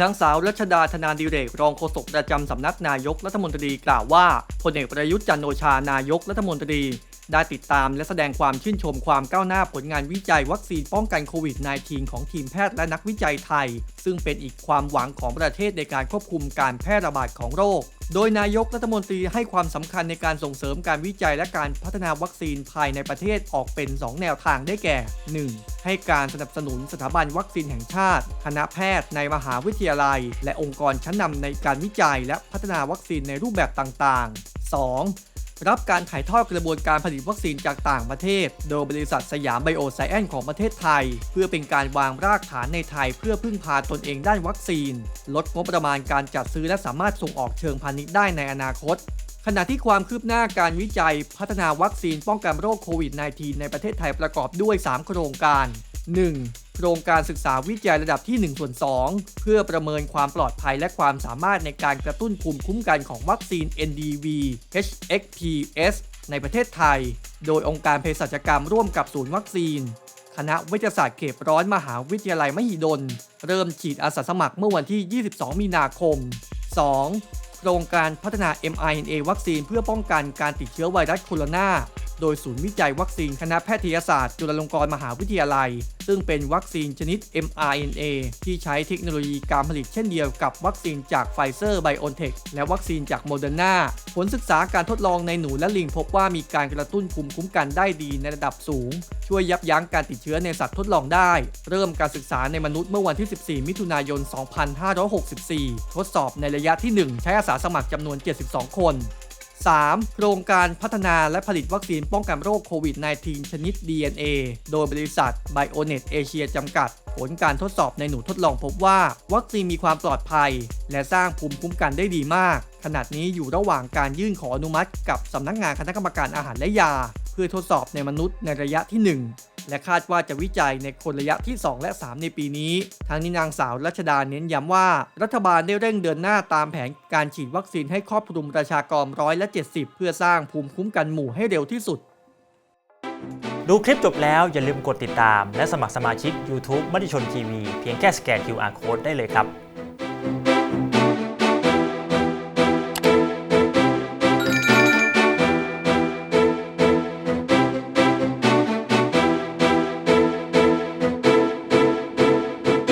นางสาวรัชดาธนาดิเรก รองโฆษกประจำสำนักนายกรัฐมนตรีกล่าวว่าพลเอกประยุทธ์จันทร์โอชานายกรัฐมนตรี ได้ติดตามและแสดงความชื่นชมความก้าวหน้าผลงานวิจัยวัคซีนป้องกันโควิด -19 ของทีมแพทย์และนักวิจัยไทย ซึ่งเป็นอีกความหวังของประเทศในการควบคุมการแพร่ระบาดของโรค โดยนายกรัฐมนตรีให้ความสำคัญในการส่งเสริมการวิจัยและการพัฒนาวัคซีนภายในประเทศออกเป็น 2 แนวทางได้แก่ 1. ให้การสนับสนุนสถาบันวัคซีนแห่งชาติ คณะแพทย์ในมหาวิทยาลัย และองค์กรชั้นนำในการวิจัยและพัฒนาวัคซีนในรูปแบบต่างๆ 2. รับการถ่ายทอดกระบวนการผลิตวัคซีนจากต่างประเทศ โดยบริษัทสยามไบโอไซแอนของประเทศไทย เพื่อเป็นการวางรากฐานในไทยเพื่อพึ่งพาตนเองด้านวัคซีน ลดงบประมาณการจัดซื้อและสามารถส่งออกเชิงพาณิชย์ได้ในอนาคตขณะที่ความคืบหน้าการวิจัยพัฒนาวัคซีนป้องกันโรคโควิด -19 ในประเทศไทยประกอบด้วย 3 โครงการ 1. โครงการศึกษาวิจัยระดับที่1ส่วน2 เพื่อประเมินความปลอดภัยและความสามารถในการกระตุ้นภูมิคุ้มกันของวัคซีน NDV HXPS ในประเทศไทย โดยองค์การเภสัชกรรมร่วมกับศูนย์วัคซีน คณะวิทยาศาสตร์เขตร้อนมหาวิทยาลัยมหิดล เริ่มฉีดอาสาสมัครเมื่อวันที่ 22 มีนาคม 2. โครงการพัฒนา mRNA วัคซีนเพื่อป้องกันการติดเชื้อไวรัสโคโรนา โดยศูนย์วิจัยวัคซีนคณะแพทยศาสตร์จุฬาลงกรณ์มหาวิทยาลัย ซึ่งเป็นวัคซีนชนิด mRNA ที่ใช้เทคโนโลยีการผลิตเช่นเดียวกับวัคซีนจากไฟเซอร์ไบโอเทคและวัคซีนจากโมเดอร์นาผลศึกษาการทดลองในหนูและลิงพบว่ามีการกระตุ้นภูมิคุ้มกันได้ดีในระดับสูง ช่วยยับยั้งการติดเชื้อในสัตว์ทดลองได้ เริ่มการศึกษาในมนุษย์เมื่อวันที่ 14 มิถุนายน 2564 ทดสอบในระยะที่ 1 ใช้อาสาสมัครจำนวน 72 คน 3. โครงการพัฒนาและผลิตวัคซีนป้องกันโรคโควิด -19 ชนิด DNA โดยบริษัท Bionet Asia จำกัด ผลการทดสอบในหนูทดลองพบว่า วัคซีนมีความปลอดภัย และสร้างภูมิคุ้มกันได้ดีมาก ขณะนี้อยู่ระหว่างการยื่นขออนุมัติ กับสำนักงานคณะกรรมการอาหารและยา เพื่อทดสอบในมนุษย์ในระยะที่ 1 และคาดว่าจะวิจัยในคนระยะที่ 2 และ 3 ในปีนี้ ทางนี้นางสาวรัชดาเน้นย้ำว่า รัฐบาลได้เร่งเดินหน้าตามแผนการฉีดวัคซีนให้ครอบคลุมประชากรร้อยละ70 เพื่อสร้างภูมิคุ้มกันหมู่ให้เร็วที่สุด ดูคลิปจบแล้วอย่าลืมกดติดตาม และสมัครสมาชิก YouTube มติชนทีวีเพียงแค่สแกน QR Code ได้เลยครับ